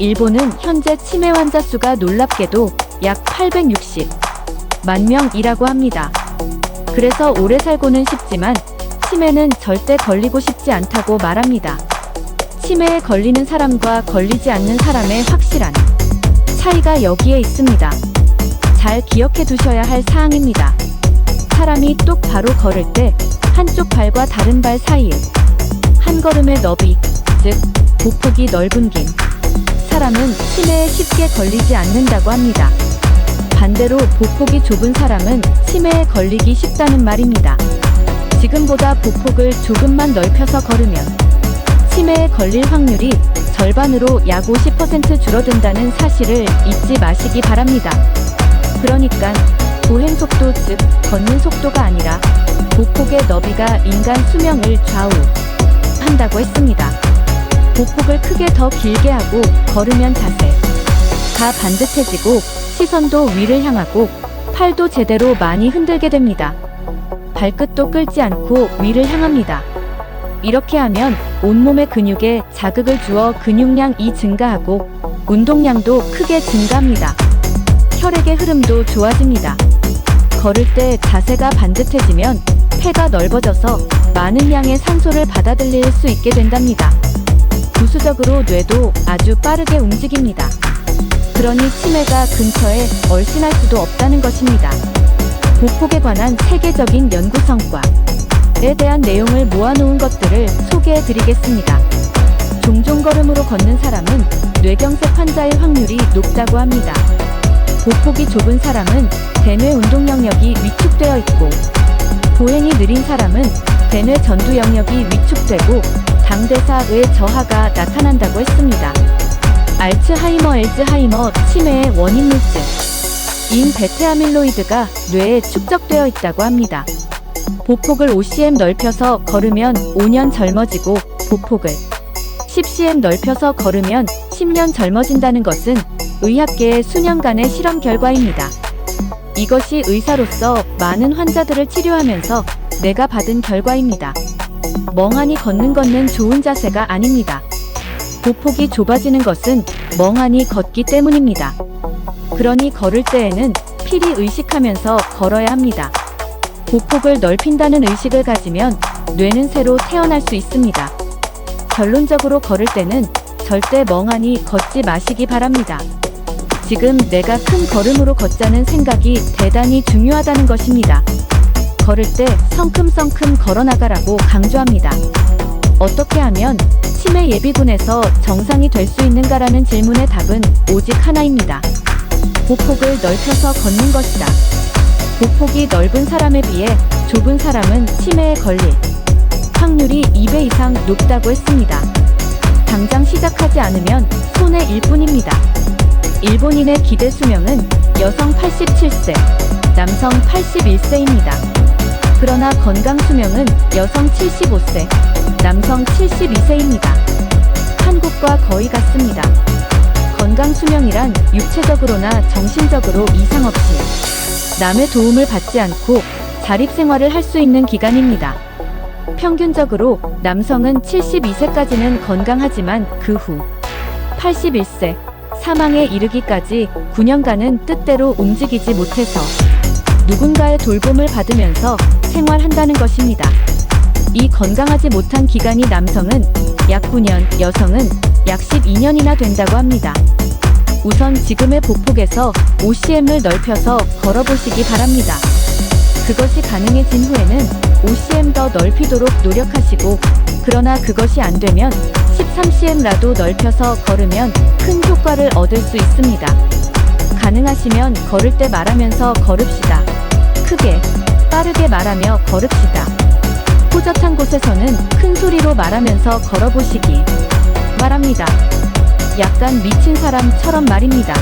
일본은 현재 치매 환자 수가 놀랍게도 약 860만 명이라고 합니다. 그래서 오래 살고는 싶지만 치매는 절대 걸리고 싶지 않다고 말합니다. 치매에 걸리는 사람과 걸리지 않는 사람의 확실한 차이가 여기에 있습니다. 잘 기억해 두셔야 할 사항입니다. 사람이 똑바로 걸을 때 한쪽 발과 다른 발 사이에 한 걸음의 너비, 즉 보폭이 넓은 긴 사람은 치매에 쉽게 걸리지 않는다고 합니다. 반대로 보폭이 좁은 사람은 치매에 걸리기 쉽다는 말입니다. 지금보다 보폭을 조금만 넓혀서 걸으면 치매에 걸릴 확률이 절반으로 약 50% 줄어든다는 사실을 잊지 마시기 바랍니다. 그러니까 보행 속도 즉 걷는 속도가 아니라 보폭의 너비가 인간 수명을 좌우 한다고 했습니다. 보폭을 크게 더 길게 하고 걸으면 자세가 반듯해지고 시선도 위를 향하고 팔도 제대로 많이 흔들게 됩니다. 발끝도 끌지 않고 위를 향합니다. 이렇게 하면 온몸의 근육에 자극을 주어 근육량이 증가하고 운동량도 크게 증가합니다. 혈액의 흐름도 좋아집니다. 걸을 때 자세가 반듯해지면 폐가 넓어져서 많은 양의 산소를 받아들일 수 있게 된답니다. 부수적으로 뇌도 아주 빠르게 움직입니다. 그러니 치매가 근처에 얼씬할 수도 없다는 것입니다. 보폭에 관한 세계적인 연구 성과에 대한 내용을 모아놓은 것들을 소개해 드리겠습니다. 종종 걸음으로 걷는 사람은 뇌경색 환자의 확률이 높다고 합니다. 보폭이 좁은 사람은 대뇌 운동 영역이 위축되어 있고 보행이 느린 사람은 대뇌 전두 영역이 위축되고 당대사의 저하가 나타난다고 했습니다. 알츠하이머, 엘즈하이머, 치매의 원인 물질 인 베트아밀로이드가 뇌에 축적되어 있다고 합니다. 보폭을 5cm 넓혀서 걸으면 5년 젊어지고 보폭을 10cm 넓혀서 걸으면 10년 젊어진다는 것은 의학계의 수년간의 실험 결과입니다. 이것이 의사로서 많은 환자들을 치료하면서 내가 받은 결과입니다. 멍하니 걷는 것은 좋은 자세가 아닙니다. 보폭이 좁아지는 것은 멍하니 걷기 때문입니다. 그러니 걸을 때에는 필히 의식하면서 걸어야 합니다. 보폭을 넓힌다는 의식을 가지면 뇌는 새로 태어날 수 있습니다. 결론적으로 걸을 때는 절대 멍하니 걷지 마시기 바랍니다. 지금 내가 큰 걸음으로 걷자는 생각이 대단히 중요하다는 것입니다. 걸을 때 성큼성큼 걸어나가라고 강조합니다. 어떻게 하면 치매 예비군에서 정상이 될 수 있는가라는 질문의 답은 오직 하나입니다. 보폭을 넓혀서 걷는 것이다. 보폭이 넓은 사람에 비해 좁은 사람은 치매에 걸릴 확률이 2배 이상 높다고 했습니다. 당장 시작하지 않으면 손해일 뿐입니다. 일본인의 기대 수명은 여성 87세, 남성 81세입니다. 그러나 건강 수명은 여성 75세, 남성 72세입니다. 한국과 거의 같습니다. 건강 수명이란 육체적으로나 정신적으로 이상 없이 남의 도움을 받지 않고 자립 생활을 할 수 있는 기간입니다. 평균적으로 남성은 72세까지는 건강하지만 그 후 81세 사망에 이르기까지 9년간은 뜻대로 움직이지 못해서 누군가의 돌봄을 받으면서 생활한다는 것입니다. 이 건강하지 못한 기간이 남성은 약 9년, 여성은 약 12년이나 된다고 합니다. 우선 지금의 보폭에서 5cm을 넓혀서 걸어보시기 바랍니다. 그것이 가능해진 후에는 5cm 더 넓히도록 노력하시고, 그러나 그것이 안 되면 13cm라도 넓혀서 걸으면 큰 효과를 얻을 수 있습니다. 가능하시면 걸을 때 말하면서 걸읍시다. 크게, 빠르게 말하며 걸읍시다. 호젓한 곳에서는 큰 소리로 말하면서 걸어보시기 바랍니다. 약간 미친 사람처럼 말입니다.